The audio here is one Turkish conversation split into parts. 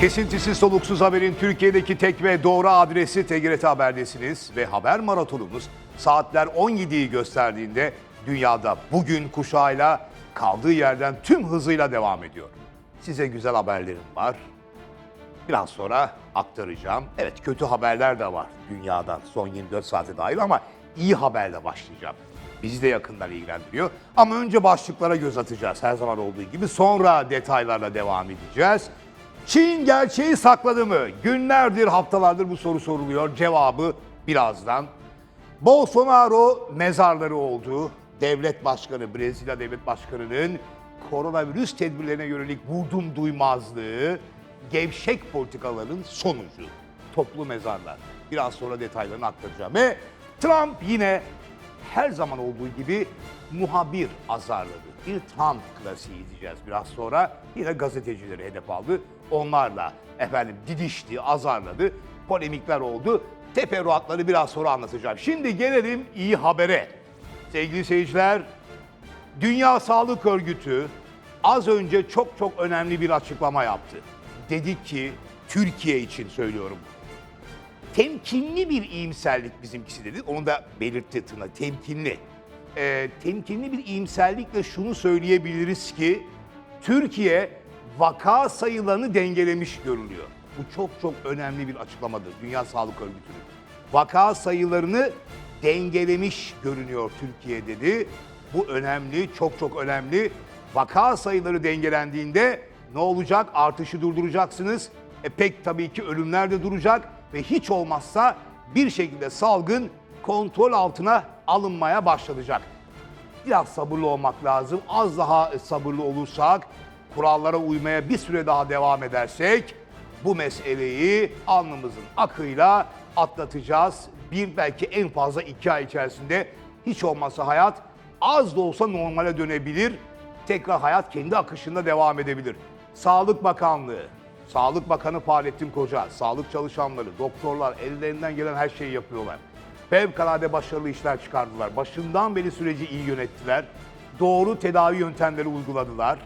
Kesintisiz soluksuz haberin Türkiye'deki tek ve doğru adresi TGRT Haber'desiniz ve haber maratonumuz saatler 17'yi gösterdiğinde dünyada bugün kuşağıyla kaldığı yerden tüm hızıyla devam ediyor. Size güzel haberlerim var. Biraz sonra aktaracağım. Evet kötü haberler de var dünyadan son 24 saate dair ama iyi haberle başlayacağım. Bizi de yakından ilgilendiriyor. Ama önce başlıklara göz atacağız her zaman olduğu gibi. Sonra detaylarla devam edeceğiz. Çin gerçeği sakladı mı? Günlerdir, haftalardır bu soru soruluyor. Cevabı birazdan. Bolsonaro mezarları oldu. Devlet başkanı, Brezilya devlet başkanının koronavirüs tedbirlerine yönelik vurdum duymazlığı, gevşek politikaların sonucu. Toplu mezarlar. Biraz sonra detaylarını aktaracağım. Ve Trump yine her zaman olduğu gibi muhabir azarladı. Bir Trump klasiği izleyeceğiz biraz sonra. Yine gazetecileri hedef aldı. Onlarla efendim didişti, azarladı. Polemikler oldu. Teferruatları biraz sonra anlatacağım. Şimdi gelelim iyi habere. Sevgili seyirciler, Dünya Sağlık Örgütü az önce çok çok önemli bir açıklama yaptı. Dedi ki, Türkiye için söylüyorum. Temkinli bir iyimserlik bizimkisi dedi. Onu da belirtti tırnak. Temkinli. Ee, temkinli bir iyimserlikle şunu söyleyebiliriz ki Türkiye vaka sayılarını dengelemiş görünüyor. Bu çok çok önemli bir açıklamadır Dünya Sağlık Örgütü'nün. Vaka sayılarını dengelemiş görünüyor Türkiye dedi. Bu önemli, çok çok önemli. Vaka sayıları dengelendiğinde ne olacak? Artışı durduracaksınız. E pek tabii ki ölümler de duracak ve hiç olmazsa bir şekilde salgın kontrol altına alınmaya başlanacak. Biraz sabırlı olmak lazım. Az daha sabırlı olursak, kurallara uymaya bir süre daha devam edersek bu meseleyi alnımızın akıyla atlatacağız. Bir belki en fazla iki ay içerisinde hiç olmazsa hayat az da olsa normale dönebilir. Tekrar hayat kendi akışında devam edebilir. Sağlık Bakanlığı, Sağlık Bakanı Fahrettin Koca, sağlık çalışanları, doktorlar ellerinden gelen her şeyi yapıyorlar. Fevkalade başarılı işler çıkardılar. Başından beri süreci iyi yönettiler. Doğru tedavi yöntemleri uyguladılar.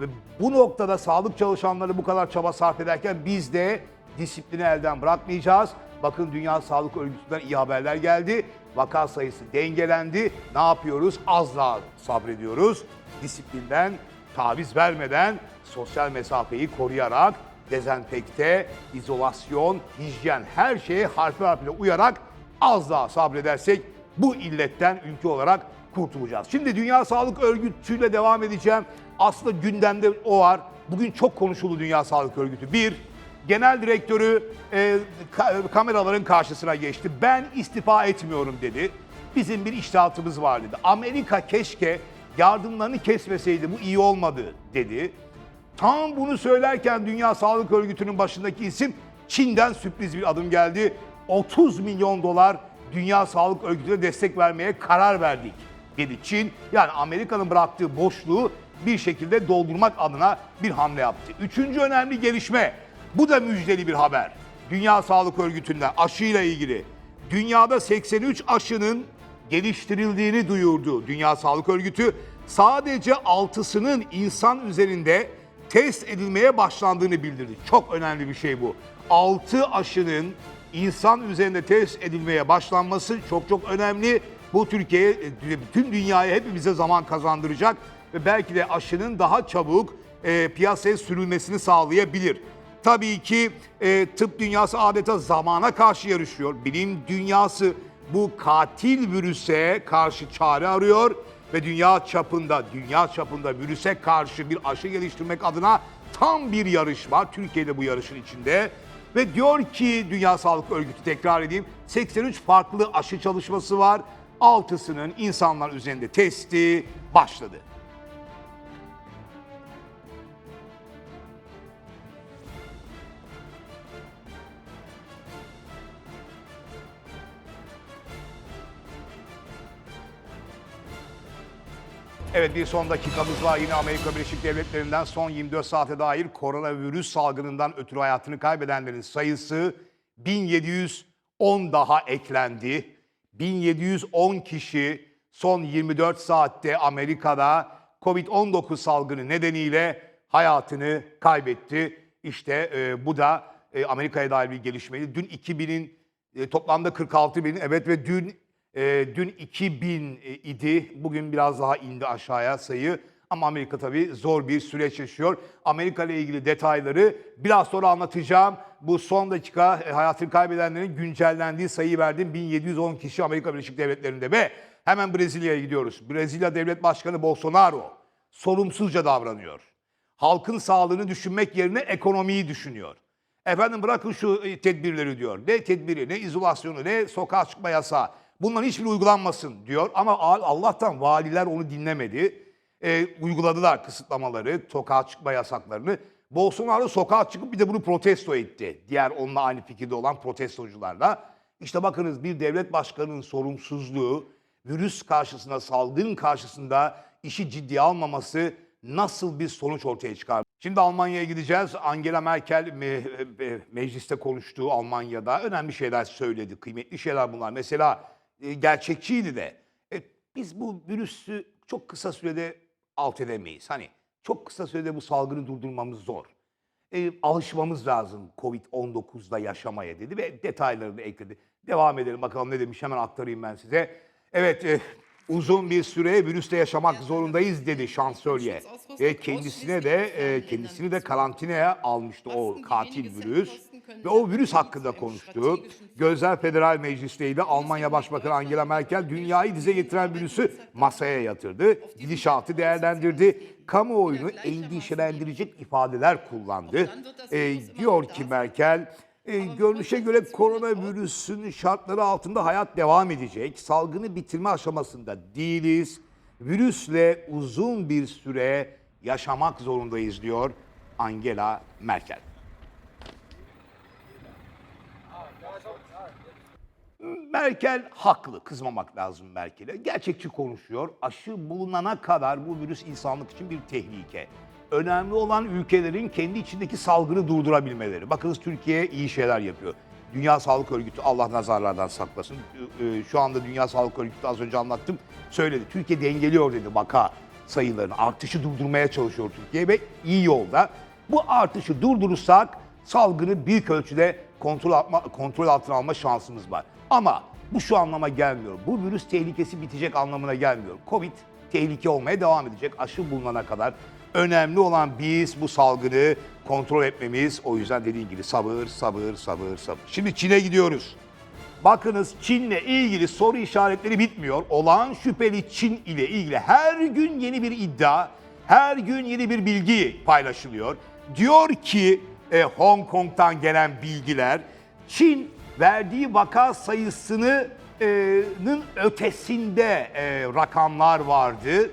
Ve bu noktada sağlık çalışanları bu kadar çaba sarf ederken biz de disiplini elden bırakmayacağız. Bakın Dünya Sağlık Örgütü'nden iyi haberler geldi. Vaka sayısı dengelendi. Ne yapıyoruz? Az daha sabrediyoruz. Disiplinden taviz vermeden sosyal mesafeyi koruyarak dezenfekte, izolasyon, hijyen her şeye harfi harfine uyarak az daha sabredersek bu illetten ülke olarak kurtulacağız. Şimdi Dünya Sağlık Örgütü'yle devam edeceğim. Aslında gündemde o var. Bugün çok konuşuldu Dünya Sağlık Örgütü. Bir, genel direktörü e, ka- kameraların karşısına geçti. Ben istifa etmiyorum dedi. Bizim bir iştahatımız var dedi. Amerika keşke yardımlarını kesmeseydi bu iyi olmadı dedi. Tam bunu söylerken Dünya Sağlık Örgütü'nün başındaki isim Çin'den sürpriz bir adım geldi. 30 milyon dolar Dünya Sağlık Örgütü'ne destek vermeye karar verdik dedi Çin. Yani Amerika'nın bıraktığı boşluğu bir şekilde doldurmak adına bir hamle yaptı. Üçüncü önemli gelişme, bu da müjdeli bir haber. Dünya Sağlık Örgütü'nden aşıyla ilgili. Dünyada 83 aşının geliştirildiğini duyurdu Dünya Sağlık Örgütü. Sadece 6'sının insan üzerinde test edilmeye başlandığını bildirdi. Çok önemli bir şey bu. 6 aşının insan üzerinde test edilmeye başlanması çok çok önemli. Bu Türkiye'ye, bütün dünyaya hepimize zaman kazandıracak ve belki de aşının daha çabuk e, piyasaya sürülmesini sağlayabilir. Tabii ki e, tıp dünyası adeta zamana karşı yarışıyor. Bilim dünyası bu katil virüse karşı çare arıyor ve dünya çapında, dünya çapında virüse karşı bir aşı geliştirmek adına tam bir yarış var. Türkiye'de bu yarışın içinde. Ve diyor ki Dünya Sağlık Örgütü tekrar edeyim 83 farklı aşı çalışması var. Altısının insanlar üzerinde testi başladı. Evet bir son dakikamız var. Yine Amerika Birleşik Devletleri'nden son 24 saate dair koronavirüs salgınından ötürü hayatını kaybedenlerin sayısı 1710 daha eklendi. 1710 kişi son 24 saatte Amerika'da Covid-19 salgını nedeniyle hayatını kaybetti. İşte e, bu da e, Amerika'ya dair bir gelişmeydi. Dün 2000'in e, toplamda 46 bin evet ve dün e, dün 2000 e, idi. Bugün biraz daha indi aşağıya sayı. Ama Amerika tabii zor bir süreç yaşıyor. Amerika ile ilgili detayları biraz sonra anlatacağım. Bu son dakika e, hayatını kaybedenlerin güncellendiği sayıyı verdim. 1710 kişi Amerika Birleşik Devletleri'nde ve hemen Brezilya'ya gidiyoruz. Brezilya Devlet Başkanı Bolsonaro sorumsuzca davranıyor. Halkın sağlığını düşünmek yerine ekonomiyi düşünüyor. Efendim bırakın şu e, tedbirleri diyor. Ne tedbiri, ne izolasyonu, ne sokağa çıkma yasağı. Bunların hiçbiri uygulanmasın diyor. Ama Al- Allah'tan valiler onu dinlemedi. E, uyguladılar kısıtlamaları, sokağa çıkma yasaklarını. Bolsonaro sokağa çıkıp bir de bunu protesto etti. Diğer onunla aynı fikirde olan protestocularla. İşte bakınız bir devlet başkanının sorumsuzluğu, virüs karşısında, salgın karşısında işi ciddiye almaması nasıl bir sonuç ortaya çıkar? Şimdi Almanya'ya gideceğiz. Angela Merkel me- e, mecliste konuştuğu Almanya'da önemli şeyler söyledi. Kıymetli şeyler bunlar. Mesela e, gerçekçiydi de. E, biz bu virüsü çok kısa sürede alt edemeyiz. Hani çok kısa sürede bu salgını durdurmamız zor. E, alışmamız lazım Covid-19'da yaşamaya dedi ve detaylarını ekledi. Devam edelim bakalım ne demiş hemen aktarayım ben size. Evet e, uzun bir süre virüste yaşamak zorundayız dedi şansölye. Ve kendisine de e, kendisini de karantinaya almıştı o katil virüs. Ve o virüs hakkında konuştu. Gözler Federal Meclisi'ndeydi. Almanya Başbakanı Angela Merkel dünyayı dize getiren virüsü masaya yatırdı. Gidişatı değerlendirdi. Kamuoyunu endişelendirecek ifadeler kullandı. E, diyor ki Merkel, e, görünüşe göre koronavirüsün şartları altında hayat devam edecek. Salgını bitirme aşamasında değiliz. Virüsle uzun bir süre yaşamak zorundayız diyor Angela Merkel. Merkel haklı. Kızmamak lazım Merkel'e. Gerçekçi konuşuyor. Aşı bulunana kadar bu virüs insanlık için bir tehlike. Önemli olan ülkelerin kendi içindeki salgını durdurabilmeleri. Bakınız Türkiye iyi şeyler yapıyor. Dünya Sağlık Örgütü Allah nazarlardan saklasın. Ee, Şu anda Dünya Sağlık Örgütü az önce anlattım. Söyledi. Türkiye dengeliyor dedi vaka sayılarını. Artışı durdurmaya çalışıyor Türkiye ve iyi yolda. Bu artışı durdurursak salgını büyük ölçüde kontrol, atma, kontrol altına alma şansımız var. Ama bu şu anlama gelmiyor. Bu virüs tehlikesi bitecek anlamına gelmiyor. Covid tehlike olmaya devam edecek aşı bulunana kadar. Önemli olan biz bu salgını kontrol etmemiz. O yüzden dediğim gibi sabır, sabır, sabır, sabır. Şimdi Çin'e gidiyoruz. Bakınız Çin'le ilgili soru işaretleri bitmiyor. Olağan şüpheli Çin ile ilgili her gün yeni bir iddia, her gün yeni bir bilgi paylaşılıyor. Diyor ki e, Hong Kong'tan gelen bilgiler, Çin verdiği vaka sayısının ötesinde e, rakamlar vardı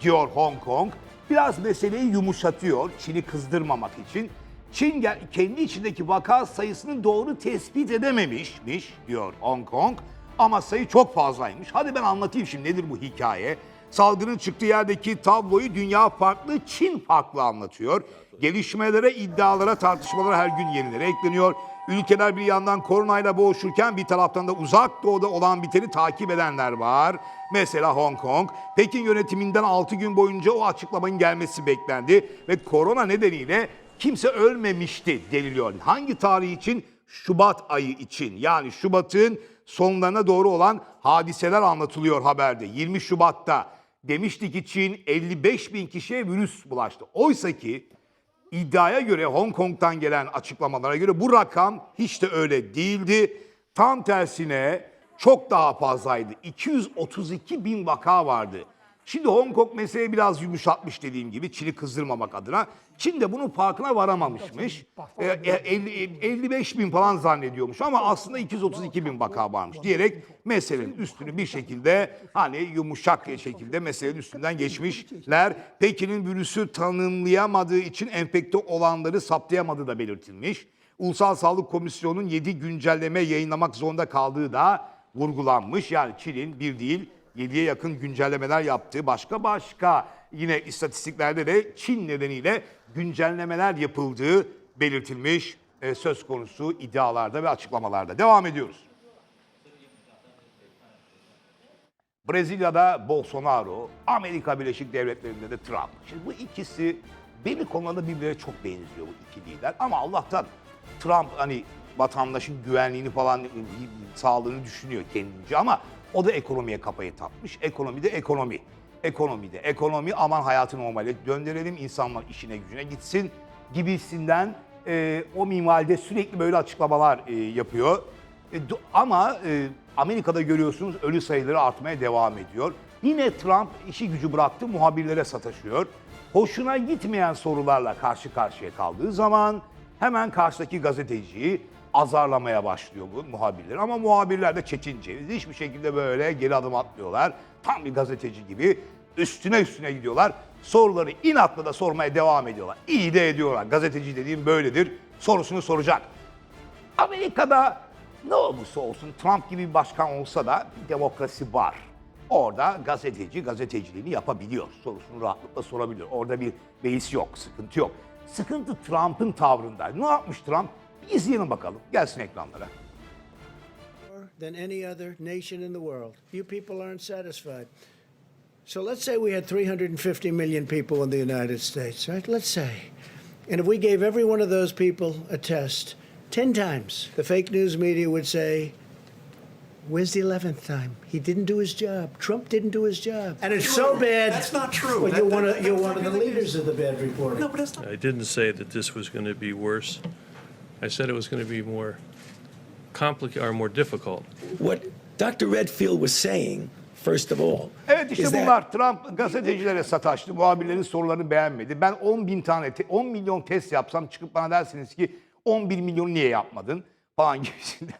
diyor Hong Kong. Biraz meseleyi yumuşatıyor Çin'i kızdırmamak için. Çin kendi içindeki vaka sayısını doğru tespit edememişmiş diyor Hong Kong. Ama sayı çok fazlaymış. Hadi ben anlatayım şimdi nedir bu hikaye. Salgının çıktığı yerdeki tabloyu dünya farklı, Çin farklı anlatıyor. Gelişmelere, iddialara, tartışmalara her gün yenileri ekleniyor. Ülkeler bir yandan koronayla boğuşurken bir taraftan da uzak doğuda olan biteni takip edenler var. Mesela Hong Kong. Pekin yönetiminden 6 gün boyunca o açıklamanın gelmesi beklendi. Ve korona nedeniyle kimse ölmemişti deniliyor. Hangi tarih için? Şubat ayı için. Yani Şubat'ın sonlarına doğru olan hadiseler anlatılıyor haberde. 20 Şubat'ta demişti ki Çin 55 bin kişiye virüs bulaştı. Oysa ki İddiaya göre Hong Kong'tan gelen açıklamalara göre bu rakam hiç de öyle değildi. Tam tersine çok daha fazlaydı. 232 bin vaka vardı. Şimdi Hong Kong meseleyi biraz yumuşatmış dediğim gibi Çin'i kızdırmamak adına. Çin de bunun farkına varamamışmış. Ee, e, 50 55 bin falan zannediyormuş ama aslında 232 bin vaka varmış diyerek meselenin üstünü bir şekilde hani yumuşak bir şekilde meselenin üstünden geçmişler. Pekin'in virüsü tanımlayamadığı için enfekte olanları saptayamadığı da belirtilmiş. Ulusal Sağlık Komisyonu'nun 7 güncelleme yayınlamak zorunda kaldığı da vurgulanmış. Yani Çin'in bir değil 7'ye yakın güncellemeler yaptığı başka başka yine istatistiklerde de Çin nedeniyle güncellemeler yapıldığı belirtilmiş e, söz konusu iddialarda ve açıklamalarda. Devam ediyoruz. Brezilya'da Bolsonaro, Amerika Birleşik Devletleri'nde de Trump. Şimdi bu ikisi belli konularda birbirine çok benziyor bu iki lider. Ama Allah'tan Trump hani vatandaşın güvenliğini falan sağlığını düşünüyor kendince ama o da ekonomiye kafayı takmış. Ekonomi de ekonomi. Ekonomi de ekonomi aman hayatı normale döndürelim insanlar işine gücüne gitsin gibisinden e, o minvalde sürekli böyle açıklamalar e, yapıyor. E, do- ama e, Amerika'da görüyorsunuz ölü sayıları artmaya devam ediyor. Yine Trump işi gücü bıraktı muhabirlere sataşıyor. Hoşuna gitmeyen sorularla karşı karşıya kaldığı zaman hemen karşıdaki gazeteciyi azarlamaya başlıyor bu muhabirler. Ama muhabirler de çetince hiçbir şekilde böyle geri adım atmıyorlar. Tam bir gazeteci gibi üstüne üstüne gidiyorlar. Soruları inatla da sormaya devam ediyorlar. İyi de ediyorlar. Gazeteci dediğim böyledir. Sorusunu soracak. Amerika'da ne olursa olsun Trump gibi bir başkan olsa da demokrasi var. Orada gazeteci gazeteciliğini yapabiliyor. Sorusunu rahatlıkla sorabiliyor. Orada bir beis yok, sıkıntı yok. Sıkıntı Trump'ın tavrında. Ne yapmış Trump? Bir izleyelim bakalım. Gelsin ekranlara. than any other nation in the world. You people aren't satisfied. So let's say we had 350 million people in the United States, right? Let's say. And if we gave every one of those people a test 10 times, the fake news media would say, Where's the 11th time? He didn't do his job. Trump didn't do his job. And it's so bad. That's not true. Well, That- you're one that- of, you're that's one of the not really leaders of the bad reporting. No, but that's not. I didn't say that this was going to be worse. I said it was going to be more complicated or more difficult. What Dr. Redfield was saying, first of all, Evet işte is that bunlar Trump gazetecilere sataştı. Muhabirlerin sorularını beğenmedi. Ben 10 bin tane, te- 10 milyon test yapsam çıkıp bana dersiniz ki 11 milyon niye yapmadın falan gibisinden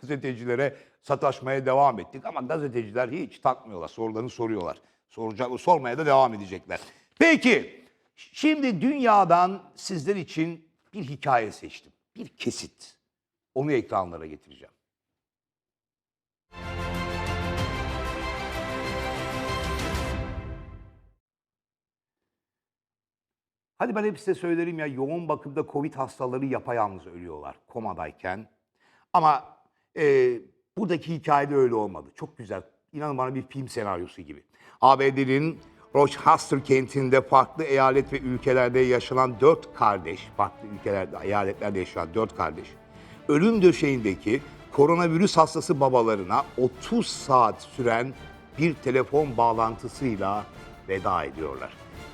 gazetecilere sataşmaya devam ettik. Ama gazeteciler hiç takmıyorlar. Sorularını soruyorlar. Soracak, sormaya da devam edecekler. Peki şimdi dünyadan sizler için bir hikaye seçtim. Bir kesit. Onu ekranlara getireceğim. Hadi ben hep size söylerim ya yoğun bakımda Covid hastaları yapayalnız ölüyorlar komadayken. Ama e, buradaki hikayede öyle olmadı. Çok güzel. İnanın bana bir film senaryosu gibi. ABD'nin Rochester kentinde farklı eyalet ve ülkelerde yaşanan dört kardeş, farklı ülkelerde, eyaletlerde yaşayan dört kardeş, ölüm döşeğindeki koronavirüs hastası babalarına 30 saat süren bir telefon bağlantısıyla veda ediyorlar.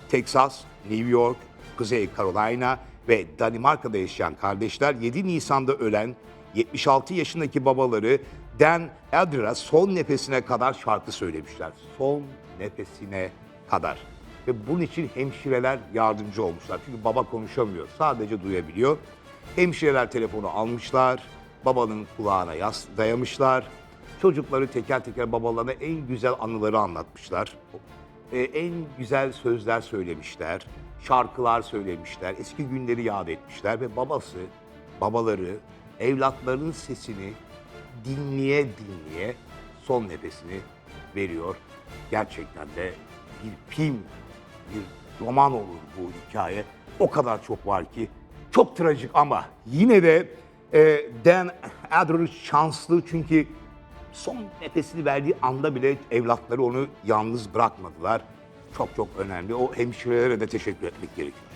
Texas, New York, Kuzey Carolina ve Danimarka'da yaşayan kardeşler 7 Nisan'da ölen 76 yaşındaki babaları Dan Eldred'e son nefesine kadar şarkı söylemişler. Son nefesine kadar. Ve bunun için hemşireler yardımcı olmuşlar. Çünkü baba konuşamıyor, sadece duyabiliyor. Hemşireler telefonu almışlar, babanın kulağına yas dayamışlar. Çocukları teker teker babalarına en güzel anıları anlatmışlar. Ee, en güzel sözler söylemişler, şarkılar söylemişler, eski günleri yad etmişler ve babası, babaları evlatlarının sesini dinleye dinleye son nefesini veriyor. Gerçekten de bir film, bir roman olur bu hikaye. O kadar çok var ki çok trajik ama yine de e, Dan Aykroyd şanslı çünkü son nefesini verdiği anda bile evlatları onu yalnız bırakmadılar. Çok çok önemli. O hemşirelere de teşekkür etmek gerekiyor.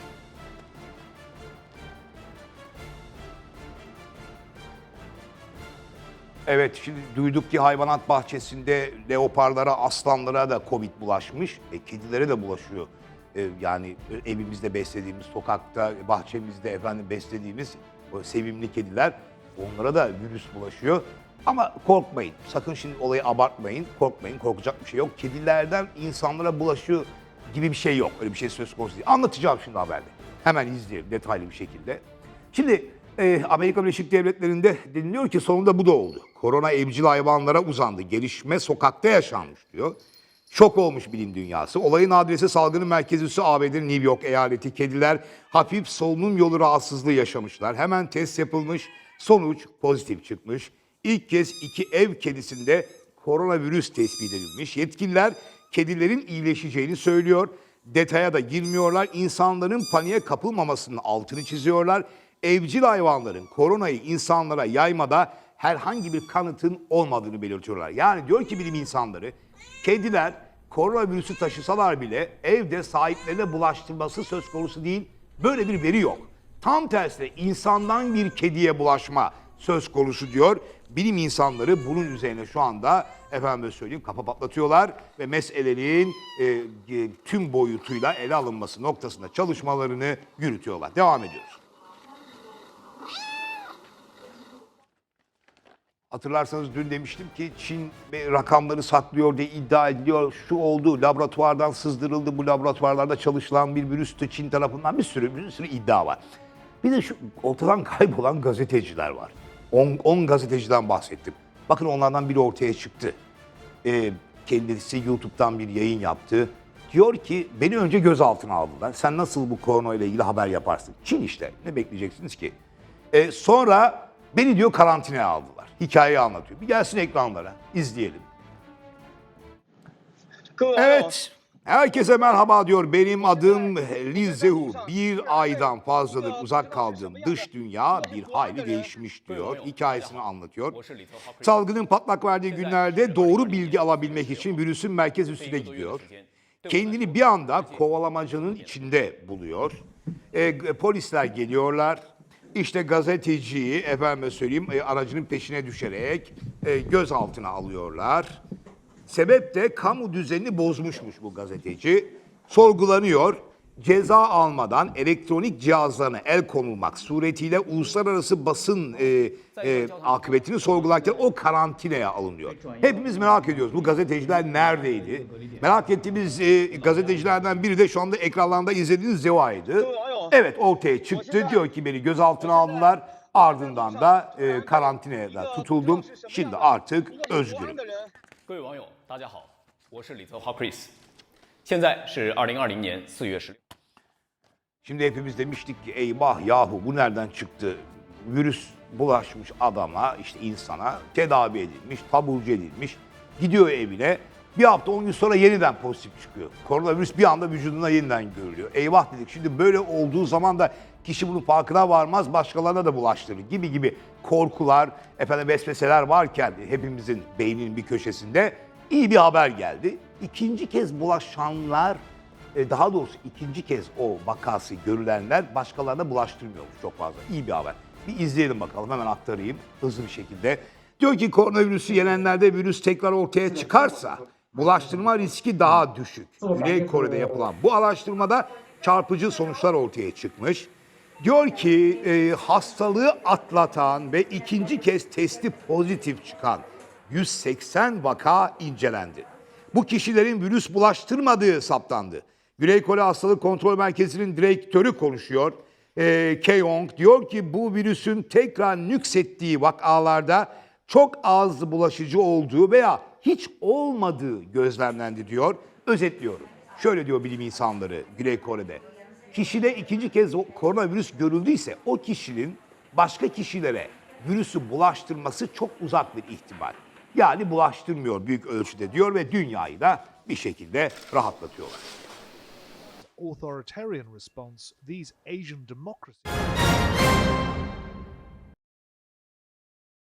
Evet şimdi duyduk ki hayvanat bahçesinde leoparlara, aslanlara da Covid bulaşmış. E, kedilere de bulaşıyor. E, yani evimizde beslediğimiz, sokakta, bahçemizde efendim beslediğimiz o sevimli kediler onlara da virüs bulaşıyor. Ama korkmayın. Sakın şimdi olayı abartmayın. Korkmayın. Korkacak bir şey yok. Kedilerden insanlara bulaşıyor gibi bir şey yok. Öyle bir şey söz konusu değil. Anlatacağım şimdi haberde. Hemen izleyelim detaylı bir şekilde. Şimdi e, Amerika Birleşik Devletleri'nde deniliyor ki sonunda bu da oldu. Korona evcil hayvanlara uzandı. Gelişme sokakta yaşanmış diyor. Şok olmuş bilim dünyası. Olayın adresi salgının merkezi üssü ABD'nin New York eyaleti. Kediler hafif solunum yolu rahatsızlığı yaşamışlar. Hemen test yapılmış. Sonuç pozitif çıkmış. İlk kez iki ev kedisinde koronavirüs tespit edilmiş. Yetkililer kedilerin iyileşeceğini söylüyor. Detaya da girmiyorlar. İnsanların paniğe kapılmamasının altını çiziyorlar. Evcil hayvanların koronayı insanlara yaymada herhangi bir kanıtın olmadığını belirtiyorlar. Yani diyor ki bilim insanları, kediler koronavirüsü taşısalar bile evde sahiplerine bulaştırması söz konusu değil. Böyle bir veri yok. Tam tersine insandan bir kediye bulaşma söz konusu diyor. Bilim insanları bunun üzerine şu anda efendim söyleyeyim kafa patlatıyorlar ve meselenin e, e, tüm boyutuyla ele alınması noktasında çalışmalarını yürütüyorlar. Devam ediyoruz. Hatırlarsanız dün demiştim ki Çin rakamları saklıyor diye iddia ediliyor. Şu oldu, laboratuvardan sızdırıldı, bu laboratuvarlarda çalışılan bir virüstü Çin tarafından bir sürü bir sürü iddia var. Bir de şu ortadan kaybolan gazeteciler var. 10 gazeteciden bahsettim. Bakın onlardan biri ortaya çıktı. Ee, kendisi YouTube'dan bir yayın yaptı. Diyor ki beni önce gözaltına aldılar. Sen nasıl bu korona ile ilgili haber yaparsın? Çin işte. Ne bekleyeceksiniz ki? Ee, sonra beni diyor karantinaya aldılar. Hikayeyi anlatıyor. Bir gelsin ekranlara. izleyelim. Evet. Herkese merhaba diyor. Benim adım Lin Zehu. Bir aydan fazladır uzak kaldığım dış dünya bir hayli değişmiş diyor. Hikayesini anlatıyor. Salgının patlak verdiği günlerde doğru bilgi alabilmek için virüsün merkez üstüne gidiyor. Kendini bir anda kovalamacanın içinde buluyor. E, polisler geliyorlar. İşte gazeteciyi efendime söyleyeyim e, aracının peşine düşerek e, gözaltına alıyorlar. Sebep de kamu düzenini bozmuşmuş bu gazeteci. Sorgulanıyor. Ceza almadan elektronik cihazlarına el konulmak suretiyle uluslararası basın e, e, akıbetini sorgularken o karantinaya alınıyor. Hepimiz merak ediyoruz bu gazeteciler neredeydi? Merak ettiğimiz e, gazetecilerden biri de şu anda ekranlarda izlediğiniz Zeva'ydı. Evet ortaya çıktı. Diyor ki beni gözaltına aldılar. Ardından da e, karantinaya da tutuldum. Şimdi artık 喜 özgürüm. 欢的人，各位网友，大家好，我是李泽华 Chris，现在是二零二零年四月十六。 Şimdi hepimiz demiştik ki eyvah yahu bu nereden çıktı? Virüs bulaşmış adama, işte insana tedavi edilmiş, taburcu edilmiş. Gidiyor evine. bir hafta 10 gün sonra yeniden pozitif çıkıyor. Koronavirüs bir anda vücuduna yeniden görülüyor. Eyvah dedik. Şimdi böyle olduğu zaman da kişi bunun farkına varmaz, başkalarına da bulaştırır gibi gibi korkular, efendim vesveseler varken hepimizin beyninin bir köşesinde iyi bir haber geldi. İkinci kez bulaşanlar e, daha doğrusu ikinci kez o vakası görülenler başkalarına bulaştırmıyormuş çok fazla. İyi bir haber. Bir izleyelim bakalım hemen aktarayım hızlı bir şekilde. Diyor ki koronavirüsü yenenlerde virüs tekrar ortaya çıkarsa bulaştırma riski daha düşük. Güney Kore'de yapılan bu araştırmada çarpıcı sonuçlar ortaya çıkmış. Diyor ki e, hastalığı atlatan ve ikinci kez testi pozitif çıkan 180 vaka incelendi. Bu kişilerin virüs bulaştırmadığı saptandı. Güney Kore Hastalık Kontrol Merkezi'nin direktörü konuşuyor. Ee, Keyong diyor ki bu virüsün tekrar nüksettiği vakalarda çok az bulaşıcı olduğu veya hiç olmadığı gözlemlendi diyor. Özetliyorum. Şöyle diyor bilim insanları Güney Kore'de. Kişide ikinci kez koronavirüs görüldüyse o kişinin başka kişilere virüsü bulaştırması çok uzak bir ihtimal. Yani bulaştırmıyor büyük ölçüde diyor ve dünyayı da bir şekilde rahatlatıyorlar. authoritarian response, these Asian democracies